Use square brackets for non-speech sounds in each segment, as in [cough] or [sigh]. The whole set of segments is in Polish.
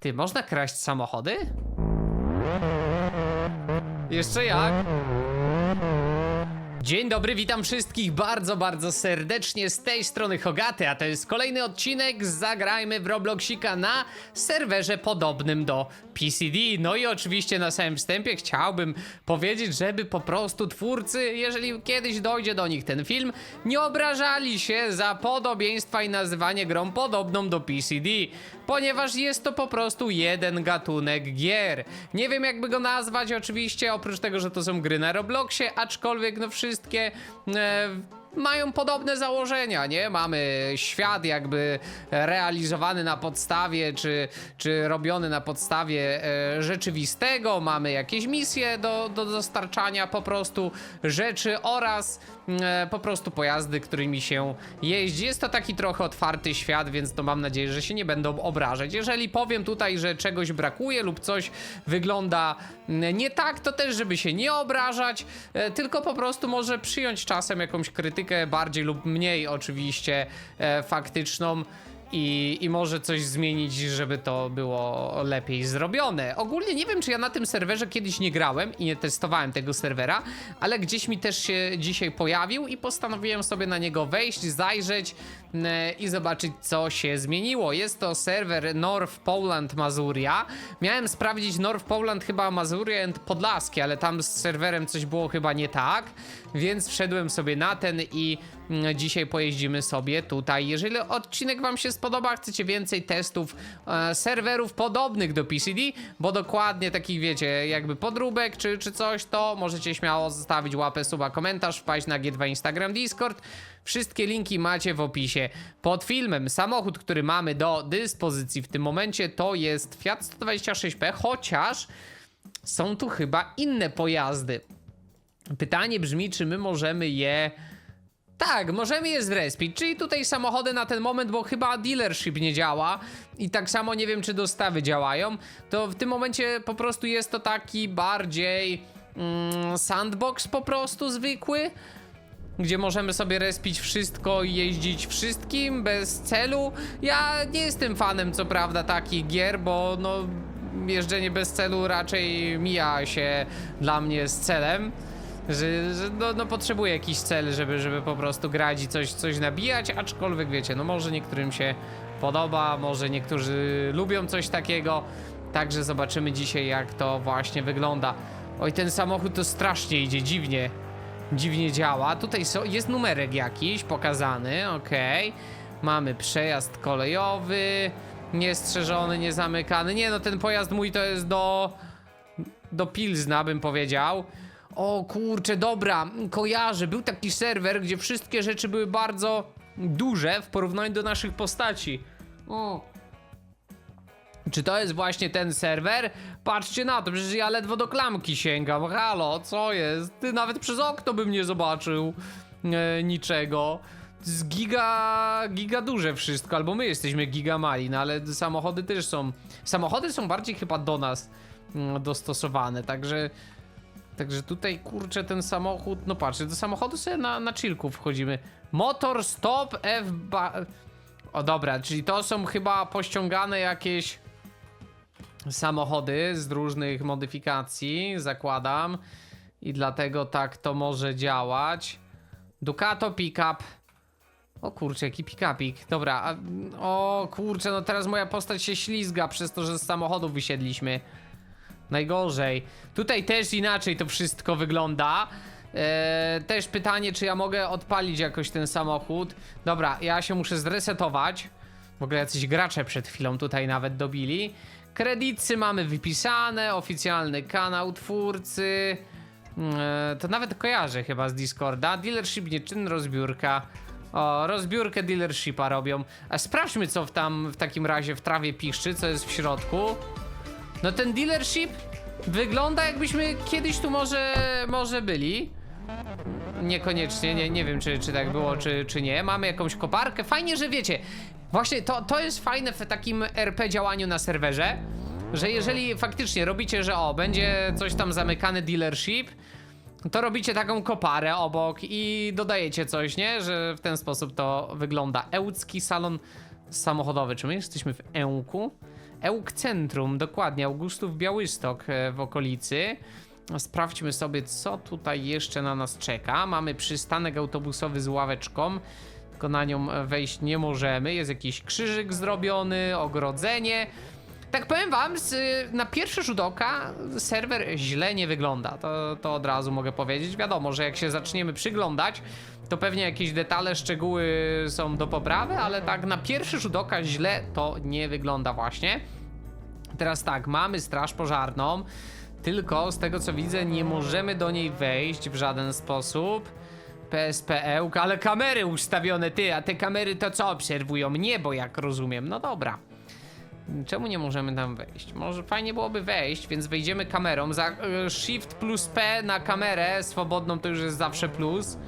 Ty, można kraść samochody? Jeszcze jak? Dzień dobry, witam wszystkich bardzo, bardzo serdecznie z tej strony Hogaty, a to jest kolejny odcinek Zagrajmy w Robloxika na serwerze podobnym do PCD. No i oczywiście na samym wstępie chciałbym powiedzieć, żeby po prostu twórcy, jeżeli kiedyś dojdzie do nich ten film, nie obrażali się za podobieństwa i nazywanie grą podobną do PCD, ponieważ jest to po prostu jeden gatunek gier. Nie wiem jakby go nazwać oczywiście, oprócz tego, że to są gry na Robloxie, aczkolwiek no wszystkie e, mają podobne założenia, nie? Mamy świat jakby realizowany na podstawie, czy, czy robiony na podstawie e, rzeczywistego, mamy jakieś misje do, do dostarczania po prostu rzeczy oraz po prostu pojazdy, którymi się jeździ. Jest to taki trochę otwarty świat, więc to mam nadzieję, że się nie będą obrażać. Jeżeli powiem tutaj, że czegoś brakuje lub coś wygląda mm, nie tak, to też żeby się nie obrażać, e, tylko po prostu może przyjąć czasem jakąś krytykę bardziej lub mniej oczywiście e, faktyczną. I, I może coś zmienić, żeby to było lepiej zrobione. Ogólnie nie wiem, czy ja na tym serwerze kiedyś nie grałem i nie testowałem tego serwera, ale gdzieś mi też się dzisiaj pojawił i postanowiłem sobie na niego wejść, zajrzeć e, i zobaczyć, co się zmieniło. Jest to serwer North Poland Mazuria. Miałem sprawdzić North Poland chyba Mazuria and Podlaskie, ale tam z serwerem coś było chyba nie tak, więc wszedłem sobie na ten i mm, dzisiaj pojeździmy sobie tutaj. Jeżeli odcinek wam się spodoba, chcecie więcej testów e, serwerów podobnych do PCD, bo dokładnie takich wiecie, jakby podróbek czy, czy coś, to możecie śmiało zostawić łapę, suba, komentarz, wpaść na G2 Instagram, Discord. Wszystkie linki macie w opisie pod filmem. Samochód, który mamy do dyspozycji w tym momencie to jest Fiat 126P, chociaż są tu chyba inne pojazdy. Pytanie brzmi, czy my możemy je. Tak, możemy je zrespić, czyli tutaj samochody na ten moment, bo chyba dealership nie działa i tak samo nie wiem, czy dostawy działają, to w tym momencie po prostu jest to taki bardziej mm, sandbox po prostu zwykły, gdzie możemy sobie respić wszystko i jeździć wszystkim bez celu. Ja nie jestem fanem, co prawda, takich gier, bo no jeżdżenie bez celu raczej mija się dla mnie z celem. Że, że no, no potrzebuję jakiś cel, żeby, żeby po prostu grać i coś, coś nabijać, aczkolwiek wiecie, no może niektórym się podoba, może niektórzy lubią coś takiego, także zobaczymy dzisiaj jak to właśnie wygląda. Oj, ten samochód to strasznie idzie, dziwnie, dziwnie działa. Tutaj so, jest numerek jakiś pokazany, okej. Mamy przejazd kolejowy, niestrzeżony, niezamykany. Nie no, ten pojazd mój to jest do do Pilzna, bym powiedział. O kurczę, dobra, kojarzę. Był taki serwer, gdzie wszystkie rzeczy były bardzo duże w porównaniu do naszych postaci. O. Czy to jest właśnie ten serwer? Patrzcie na to, przecież ja ledwo do klamki sięgam. Halo, co jest? Ty nawet przez okno bym nie zobaczył e, niczego. Jest giga, giga duże wszystko, albo my jesteśmy giga mali, no ale samochody też są. Samochody są bardziej chyba do nas mm, dostosowane, także. Także tutaj kurczę ten samochód. No patrzcie, do samochodu sobie na, na chillku wchodzimy. Motor stop F. Ba... O dobra, czyli to są chyba pościągane jakieś samochody z różnych modyfikacji, zakładam. I dlatego tak to może działać. Ducato pickup. O kurczę, jaki pick-upik. Dobra, a, o kurczę, no teraz moja postać się ślizga przez to, że z samochodu wysiedliśmy. Najgorzej. Tutaj też inaczej to wszystko wygląda. Eee, też pytanie, czy ja mogę odpalić jakoś ten samochód. Dobra, ja się muszę zresetować. W ogóle jacyś gracze przed chwilą tutaj nawet dobili. Kredycy mamy wypisane, oficjalny kanał twórcy. Eee, to nawet kojarzę chyba z Discorda. Dealership nieczynny, rozbiórka. O, rozbiórkę dealershipa robią. A sprawdźmy, co w tam w takim razie w trawie piszczy, co jest w środku. No ten dealership wygląda jakbyśmy kiedyś tu może, może byli. Niekoniecznie, nie, nie wiem czy, czy tak było, czy, czy nie. Mamy jakąś koparkę. Fajnie, że wiecie. Właśnie to, to jest fajne w takim RP działaniu na serwerze, że jeżeli faktycznie robicie, że o, będzie coś tam zamykany dealership, to robicie taką koparę obok i dodajecie coś, nie? Że w ten sposób to wygląda. Ełcki salon samochodowy. Czy my jesteśmy w Ełku? Ełk Centrum, dokładnie, Augustów Białystok e, w okolicy. Sprawdźmy sobie, co tutaj jeszcze na nas czeka. Mamy przystanek autobusowy z ławeczką, tylko na nią e, wejść nie możemy. Jest jakiś krzyżyk zrobiony, ogrodzenie. Tak powiem wam, na pierwszy rzut oka serwer źle nie wygląda. To, to od razu mogę powiedzieć. Wiadomo, że jak się zaczniemy przyglądać, to pewnie jakieś detale, szczegóły są do poprawy, ale tak na pierwszy rzut oka źle to nie wygląda właśnie. Teraz tak, mamy straż pożarną, tylko z tego co widzę nie możemy do niej wejść w żaden sposób. PSPE, ale kamery ustawione ty, a te kamery to co obserwują? Niebo, jak rozumiem. No dobra. Czemu nie możemy tam wejść? Może fajnie byłoby wejść, więc wejdziemy kamerą. Za y, Shift plus P na kamerę swobodną to już jest zawsze plus.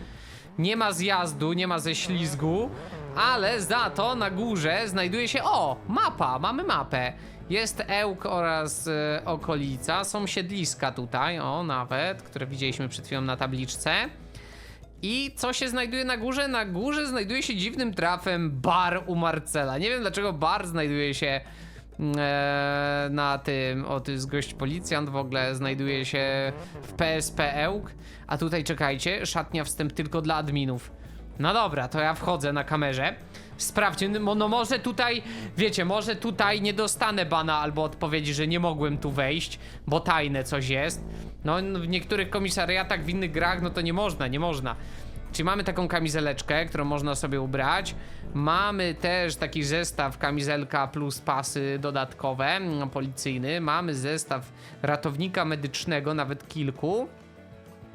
Nie ma zjazdu, nie ma ze ślizgu, ale za to na górze znajduje się. O! Mapa, mamy mapę. Jest Ełk oraz y, okolica. Są siedliska tutaj, o nawet, które widzieliśmy przed chwilą na tabliczce. I co się znajduje na górze? Na górze znajduje się dziwnym trafem bar u Marcela. Nie wiem dlaczego bar znajduje się na tym. O, to jest gość policjant w ogóle. Znajduje się w PSP Ełk. A tutaj czekajcie, szatnia wstęp tylko dla adminów. No dobra, to ja wchodzę na kamerze. Sprawdźcie, no, no może tutaj, wiecie, może tutaj nie dostanę bana albo odpowiedzi, że nie mogłem tu wejść, bo tajne coś jest. No w niektórych komisariatach, w innych grach, no to nie można, nie można. Czyli mamy taką kamizeleczkę, którą można sobie ubrać. Mamy też taki zestaw kamizelka plus pasy dodatkowe, mm, policyjny. Mamy zestaw ratownika medycznego, nawet kilku.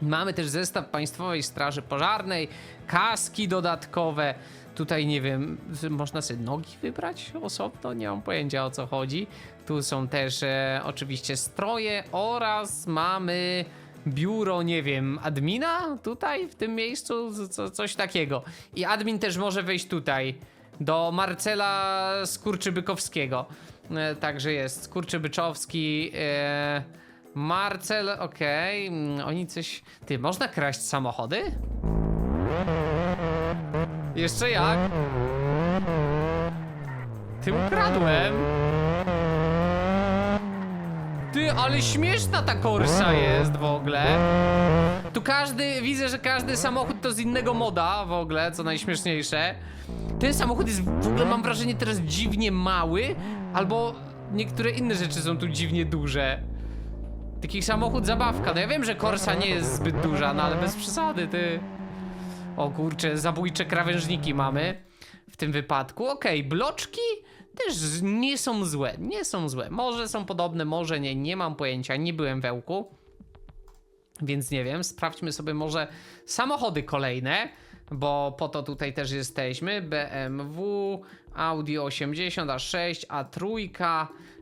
Mamy też zestaw Państwowej Straży Pożarnej, kaski dodatkowe. Tutaj nie wiem, można sobie nogi wybrać osobno, nie mam pojęcia o co chodzi. Tu są też e, oczywiście stroje oraz mamy biuro, nie wiem, admina tutaj w tym miejscu, co- co, coś takiego. I admin też może wejść tutaj do Marcela Skurczybykowskiego. E, także jest Skurczybyczowski. E, Marcel, okej. mm, Oni coś. Ty, można kraść samochody? Jeszcze jak? Ty ukradłem. Ty, ale śmieszna ta korsa jest w ogóle. Tu każdy, widzę, że każdy samochód to z innego moda w ogóle, co najśmieszniejsze. Ten samochód jest w ogóle, mam wrażenie, teraz dziwnie mały, albo niektóre inne rzeczy są tu dziwnie duże. Taki samochód zabawka. No ja wiem, że Corsa nie jest zbyt duża, no ale bez przesady, ty. O kurczę, zabójcze krawężniki mamy w tym wypadku. Okej, bloczki też nie są złe, nie są złe. Może są podobne, może nie, nie mam pojęcia, nie byłem w Ełku. Więc nie wiem, sprawdźmy sobie może samochody kolejne, bo po to tutaj też jesteśmy. BMW, Audi 80, A6, A3.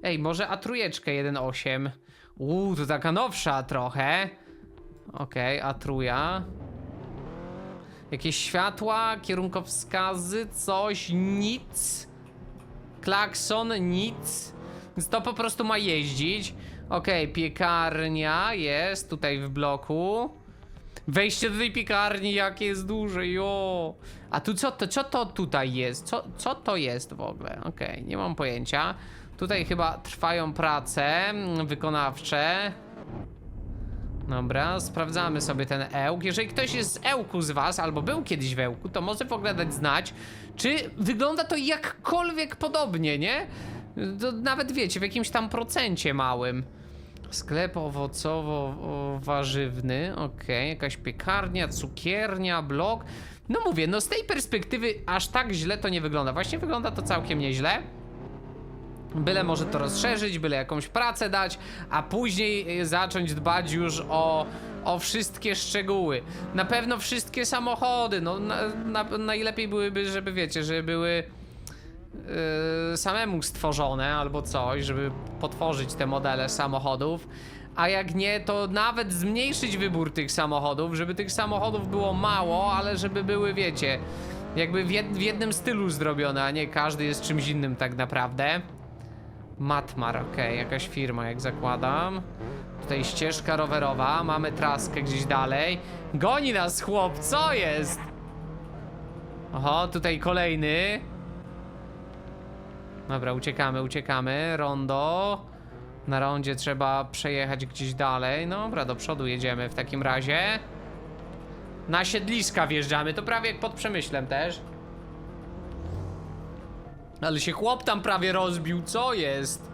Ej, może A3 1.8. Uuu, to taka nowsza trochę. Okej, A3. Jakieś światła, kierunkowskazy, coś, nic. Klakson, nic. Więc to po prostu ma jeździć. Okej, piekarnia jest tutaj w bloku. Wejście do tej piekarni, jakie jest duże, jo. A tu co to, co to tutaj jest? Co, co to jest w ogóle? Okej, nie mam pojęcia. Tutaj chyba trwają prace mm, wykonawcze. Dobra, sprawdzamy sobie ten Ełk. Jeżeli ktoś jest z Ełku z was, albo był kiedyś w Ełku, to może w ogóle dać znać, czy wygląda to jakkolwiek podobnie, nie? To nawet wiecie, w jakimś tam procencie małym. Sklep owocowo-warzywny, okej, jakaś piekarnia, cukiernia, blok. No mówię, no z tej perspektywy aż tak źle to nie wygląda. Właśnie wygląda to całkiem nieźle. Byle może to rozszerzyć, byle jakąś pracę dać, a później y, zacząć dbać już o, o wszystkie szczegóły. Na pewno wszystkie samochody, no na, na, najlepiej byłyby, żeby wiecie, żeby były yy, samemu stworzone albo coś, żeby potworzyć te modele samochodów. A jak nie, to nawet zmniejszyć wybór tych samochodów, żeby tych samochodów było mało, ale żeby były, wiecie, jakby w, w jednym stylu zrobione, a nie każdy jest czymś innym tak naprawdę. Matmar, okej, jakaś firma, jak zakładam. Tutaj ścieżka rowerowa, mamy traskę gdzieś dalej. Goni nas chłop, co jest? Oho, tutaj kolejny. Dobra, uciekamy, uciekamy. Rondo. Na rondzie trzeba przejechać gdzieś dalej. No Dobra, do przodu jedziemy w takim razie. Na siedliska wjeżdżamy, to prawie jak pod Przemyślem też. Ale się chłop tam prawie rozbił, co jest?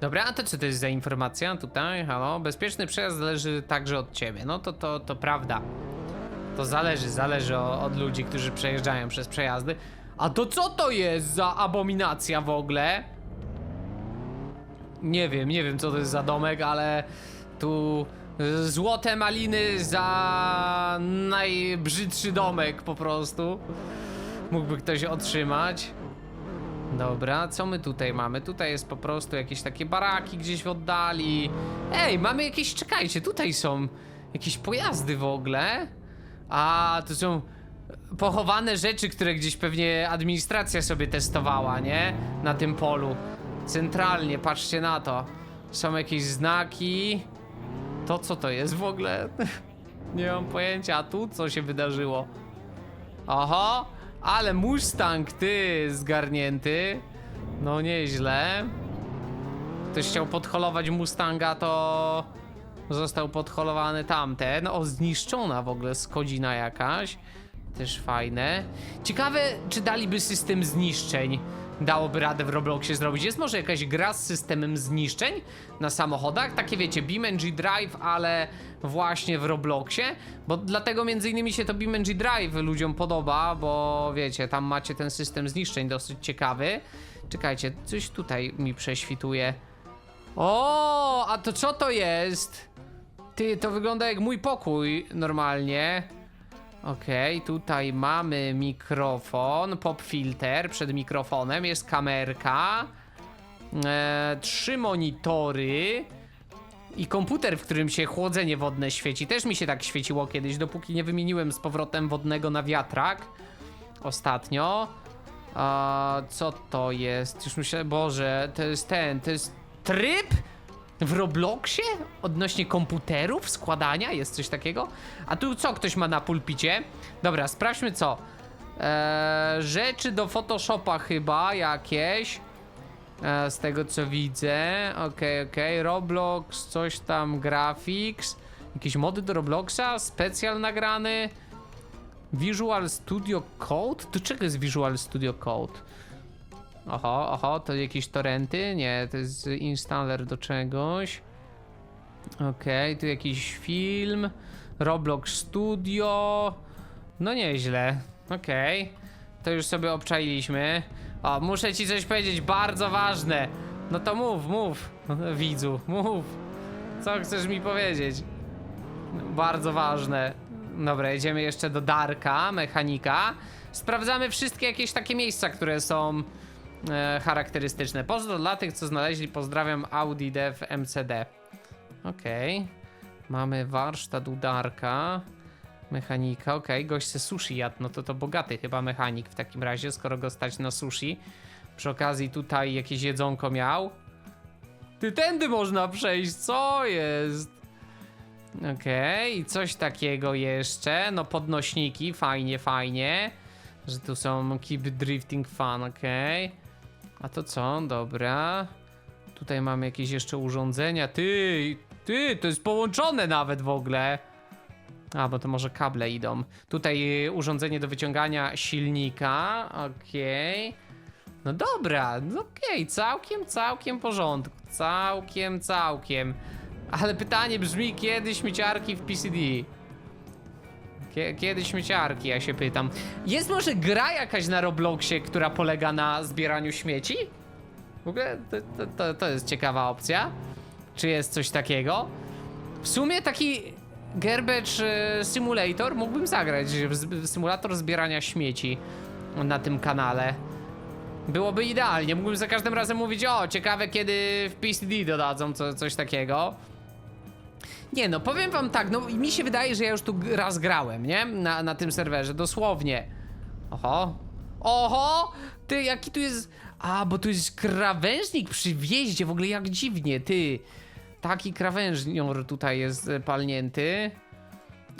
Dobra, a to co to jest za informacja tutaj? Halo? Bezpieczny przejazd zależy także od ciebie. No to, to, to prawda. To zależy, zależy od ludzi, którzy przejeżdżają przez przejazdy. A to co to jest za abominacja w ogóle? Nie wiem, nie wiem co to jest za domek, ale tu złote maliny za najbrzydszy domek po prostu. Mógłby ktoś otrzymać. Dobra, co my tutaj mamy? Tutaj jest po prostu jakieś takie baraki gdzieś w oddali. Ej, mamy jakieś, czekajcie, tutaj są jakieś pojazdy w ogóle. A, to są pochowane rzeczy, które gdzieś pewnie administracja sobie testowała, nie? Na tym polu. Centralnie, patrzcie na to. Są jakieś znaki. To co to jest w ogóle? [laughs] Nie mam pojęcia, a tu co się wydarzyło? Oho, ale Mustang, ty zgarnięty. No nieźle. Ktoś chciał podholować Mustanga, to został podholowany tamten. O, zniszczona w ogóle skodzina jakaś. Też fajne. Ciekawe, czy daliby system zniszczeń. Dałoby radę w Robloxie zrobić. Jest może jakaś gra z systemem zniszczeń na samochodach? Takie wiecie, BeamNG Drive, ale właśnie w Robloxie. Bo dlatego między innymi się to BeamNG Drive ludziom podoba, bo wiecie, tam macie ten system zniszczeń dosyć ciekawy. Czekajcie, coś tutaj mi prześwituje. O, a to co to jest? Ty, to wygląda jak mój pokój normalnie. Okej, tutaj mamy mikrofon, pop filter przed mikrofonem, jest kamerka, e, trzy monitory i komputer, w którym się chłodzenie wodne świeci. Też mi się tak świeciło kiedyś, dopóki nie wymieniłem z powrotem wodnego na wiatrak ostatnio. A, co to jest? Już myślę, Boże, to jest ten, to jest tryb w Robloxie? Odnośnie komputerów, składania? Jest coś takiego? A tu co ktoś ma na pulpicie? Dobra, sprawdźmy co. Eee, rzeczy do Photoshopa chyba jakieś. Eee, z tego co widzę. Okej, okej. Roblox, coś tam, graphics. Jakieś mody do Robloxa? Specjal nagrany. Visual Studio Code? Do czego jest Visual Studio Code? Oho, oho, to jakieś torrenty? Nie, to jest installer do czegoś. Okej, tu jakiś film. Roblox Studio. No nieźle. Okej. To już sobie obczailiśmy. O, muszę ci coś powiedzieć bardzo ważne. No to mów, mów, [laughs] widzu, mów. Co chcesz mi powiedzieć? Bardzo ważne. Dobra, jedziemy jeszcze do Darka, mechanika. Sprawdzamy wszystkie jakieś takie miejsca, które są e, charakterystyczne. Pozdro dla tych, co znaleźli. Pozdrawiam Audi Dev MCD. Okej. Mamy warsztat u Darka. Mechanika, okej. Gość se sushi jadł. No to to bogaty chyba mechanik w takim razie, skoro go stać na sushi. Przy okazji tutaj jakieś jedzonko miał. Ty tędy można przejść, co jest? Okej, i coś takiego jeszcze. No, podnośniki, fajnie, fajnie. Że tu są keep drifting fun, okej. A to co? Dobra. Tutaj mamy jakieś jeszcze urządzenia. Ty, ty, to jest połączone nawet w ogóle. A, bo to może kable idą. Tutaj y, urządzenie do wyciągania silnika. Okej. No dobra, no okej, całkiem, całkiem w porządku. Całkiem, całkiem. Ale pytanie brzmi, kiedy śmieciarki w PCD? Kie- Kiedy śmieciarki, ja się pytam. Jest może gra jakaś na Robloxie, która polega na zbieraniu śmieci? W ogóle to, to, to, jest ciekawa opcja. Czy jest coś takiego? W sumie taki Garbage e, Simulator mógłbym zagrać w symulator zbierania śmieci na tym kanale. Byłoby idealnie, mógłbym za każdym razem mówić, o, ciekawe kiedy w PCD dodadzą co, coś takiego. Nie no, powiem wam tak, no mi się wydaje, że ja już tu raz grałem, nie? Na, na tym serwerze, dosłownie. Oho. Oho! Ty, jaki tu jest... A, bo tu jest krawężnik przy wjeździe, w ogóle jak dziwnie, ty. Taki krawężnior tutaj jest e, palnięty.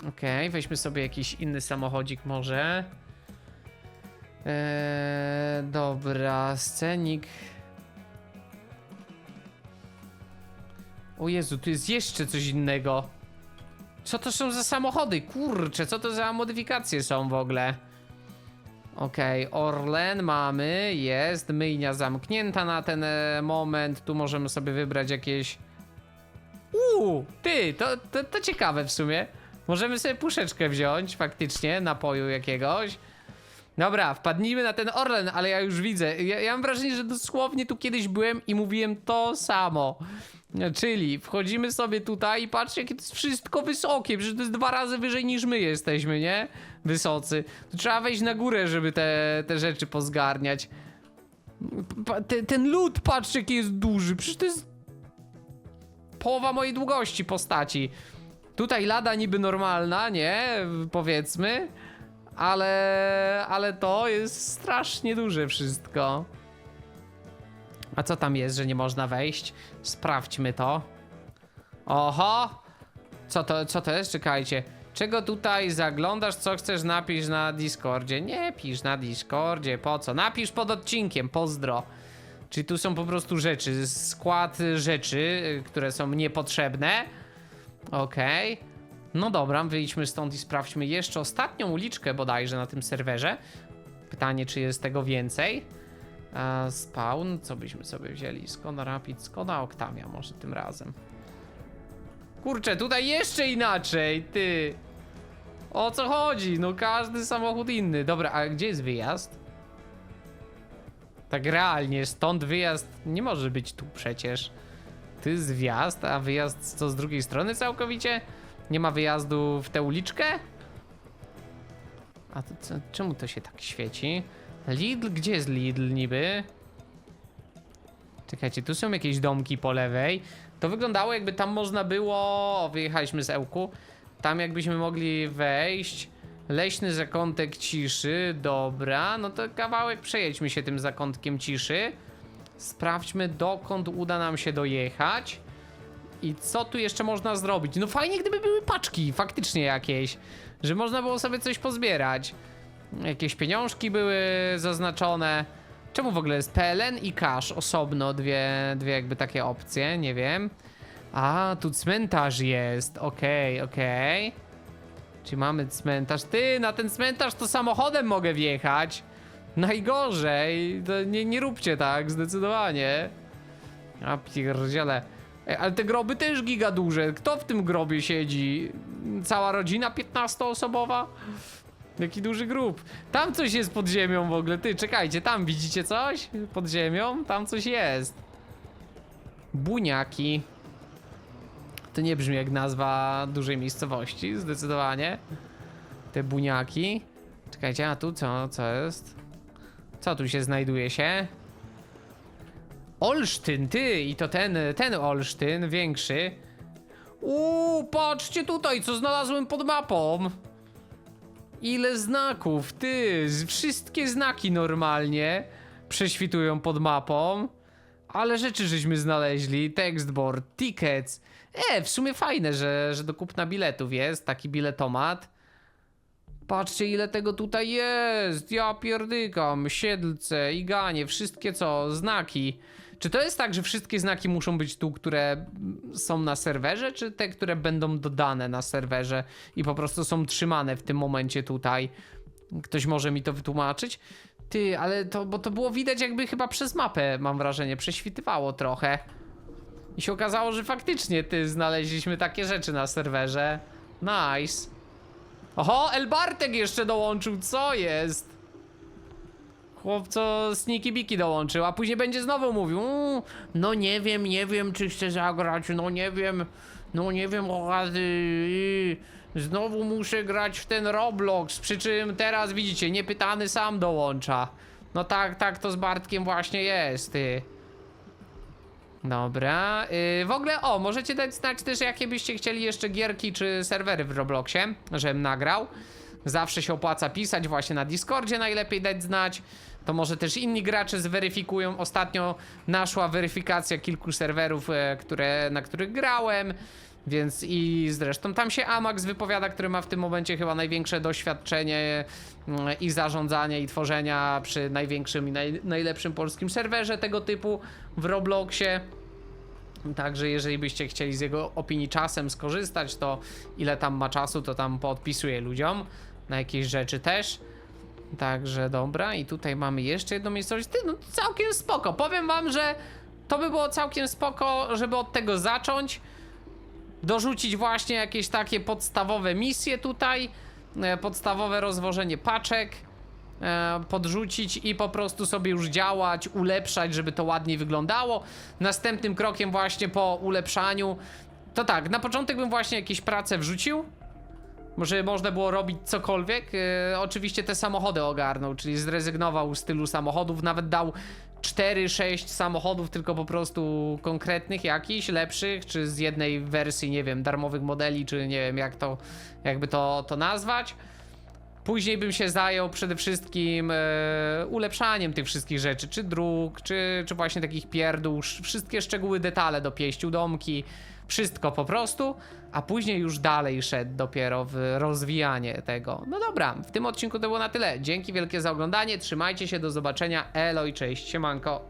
Okej, weźmy sobie jakiś inny samochodzik może. Eee, dobra, scenik O Jezu, tu jest jeszcze coś innego. Co to są za samochody? Kurczę, co to za modyfikacje są w ogóle? Okej, Orlen mamy, jest, myjnia zamknięta na ten e, moment, tu możemy sobie wybrać jakieś... Uuu, ty, to, to, to ciekawe w sumie. Możemy sobie puszeczkę wziąć, faktycznie, napoju jakiegoś. Dobra, wpadnijmy na ten Orlen, ale ja już widzę. Ja, ja mam wrażenie, że dosłownie tu kiedyś byłem i mówiłem to samo. Czyli wchodzimy sobie tutaj i patrzcie, jakie to jest wszystko wysokie. Przecież to jest dwa razy wyżej niż my jesteśmy, nie? Wysocy. To trzeba wejść na górę, żeby te, te rzeczy pozgarniać. Pa, te, ten lód, patrzcie, jaki jest duży. Przecież to jest połowa mojej długości postaci. Tutaj lada niby normalna, nie? Powiedzmy. Ale, ale to jest strasznie duże wszystko. A co tam jest, że nie można wejść? Sprawdźmy to. Oho! Co to, co to jest? Czekajcie. Czego tutaj zaglądasz? Co chcesz napisz na Discordzie? Nie pisz na Discordzie, po co? Napisz pod odcinkiem, pozdro. Czyli tu są po prostu rzeczy, skład rzeczy, y, które są niepotrzebne. Okej. No dobra, wyjdźmy stąd i sprawdźmy jeszcze ostatnią uliczkę bodajże na tym serwerze. Pytanie, czy jest tego więcej. E, spawn, co byśmy sobie wzięli? Skoda Rapid, Skoda Octavia może tym razem. Kurczę, tutaj jeszcze inaczej, ty. O co chodzi? No każdy samochód inny. Dobra, a gdzie jest wyjazd? Tak realnie, stąd wyjazd nie może być tu przecież. Jest wjazd, a wyjazd co z drugiej strony całkowicie? Nie ma wyjazdu w tę uliczkę? A to co, czemu to się tak świeci? Lidl? Gdzie jest Lidl niby? Czekajcie, tu są jakieś domki po lewej. To wyglądało jakby tam można było... O, wyjechaliśmy z Ełku. Tam jakbyśmy mogli wejść. Leśny zakątek ciszy, dobra. No to kawałek przejedźmy się tym zakątkiem ciszy. Sprawdźmy dokąd uda nam się dojechać. I co tu jeszcze można zrobić? No fajnie gdyby były paczki, faktycznie jakieś. Że można było sobie coś pozbierać. Jakieś pieniążki były zaznaczone. Czemu w ogóle jest PLN i cash osobno? Dwie, dwie jakby takie opcje, nie wiem. A, tu cmentarz jest. Okej, okej. Czy mamy cmentarz? Ty, na ten cmentarz to samochodem mogę wjechać. Najgorzej. To nie, nie róbcie tak, zdecydowanie. A pierdziele. Ej, ale te groby też giga duże. Kto w tym grobie siedzi? Cała rodzina 15-osobowa? Jaki duży grób. Tam coś jest pod ziemią w ogóle. Ty, czekajcie, tam widzicie coś? Pod ziemią? Tam coś jest. Buniaki. To nie brzmi jak nazwa dużej miejscowości, zdecydowanie. Te buniaki. Czekajcie, a tu co? Co jest? Co tu się znajduje się? Olsztyn, ty! I to ten, ten Olsztyn, większy. Uuu, patrzcie tutaj, co znalazłem pod mapą. Ile znaków, ty! Wszystkie znaki normalnie prześwitują pod mapą. Ale rzeczy żeśmy znaleźli. Textboard, tickets. E, w sumie fajne, że, że do kupna biletów jest taki biletomat. Patrzcie ile tego tutaj jest. Ja pierdykam. Siedlce, iganie, wszystkie co, znaki. Czy to jest tak, że wszystkie znaki muszą być tu, które są na serwerze, czy te, które będą dodane na serwerze i po prostu są trzymane w tym momencie tutaj? Ktoś może mi to wytłumaczyć? Ty, ale to, bo to było widać jakby chyba przez mapę, mam wrażenie, prześwitywało trochę. I się okazało, że faktycznie ty znaleźliśmy takie rzeczy na serwerze. Nice. Oho, El Bartek jeszcze dołączył, co jest? Chłopco Sneaky Biki dołączył, a później będzie znowu mówił "Mm, No nie wiem, nie wiem czy chcę zagrać, no nie wiem, no nie wiem rady Znowu muszę grać w ten Roblox, przy czym teraz widzicie, niepytany sam dołącza No tak, tak to z Bartkiem właśnie jest, Dobra, yy, w ogóle, o, możecie dać znać też, jakie byście chcieli jeszcze gierki czy serwery w Robloxie, żebym nagrał. Zawsze się opłaca pisać, właśnie na Discordzie najlepiej dać znać. To może też inni gracze zweryfikują. Ostatnio naszła weryfikacja kilku serwerów, e, które, na których grałem. Więc i zresztą tam się Amax wypowiada, który ma w tym momencie chyba największe doświadczenie mm, i zarządzania i tworzenia przy największym i naj, najlepszym polskim serwerze tego typu w Robloxie. Także jeżeli byście chcieli z jego opinii czasem skorzystać, to ile tam ma czasu, to tam poodpisuję ludziom na jakieś rzeczy też. Także dobra, i tutaj mamy jeszcze jedną miejscowość. Ty, no całkiem spoko. Powiem wam, że to by było całkiem spoko, żeby od tego zacząć. Dorzucić właśnie jakieś takie podstawowe misje tutaj, e, podstawowe rozwożenie paczek, e, podrzucić i po prostu sobie już działać, ulepszać, żeby to ładniej wyglądało. Następnym krokiem właśnie po ulepszaniu, to tak, na początek bym właśnie jakieś prace wrzucił, może można było robić cokolwiek. E, oczywiście te samochody ogarnął, czyli zrezygnował z tylu samochodów, nawet dał 4-6 samochodów, tylko po prostu konkretnych jakichś, lepszych, czy z jednej wersji, nie wiem, darmowych modeli, czy nie wiem jak to, jakby to, to nazwać. Później bym się zajął przede wszystkim e, ulepszaniem tych wszystkich rzeczy, czy dróg, czy, czy właśnie takich pierdół, sz- wszystkie szczegóły, detale do pieściu, domki, wszystko po prostu, a później już dalej szedł dopiero w rozwijanie tego. No dobra, w tym odcinku to było na tyle. Dzięki wielkie za oglądanie, trzymajcie się, do zobaczenia, elo i cześć, siemanko.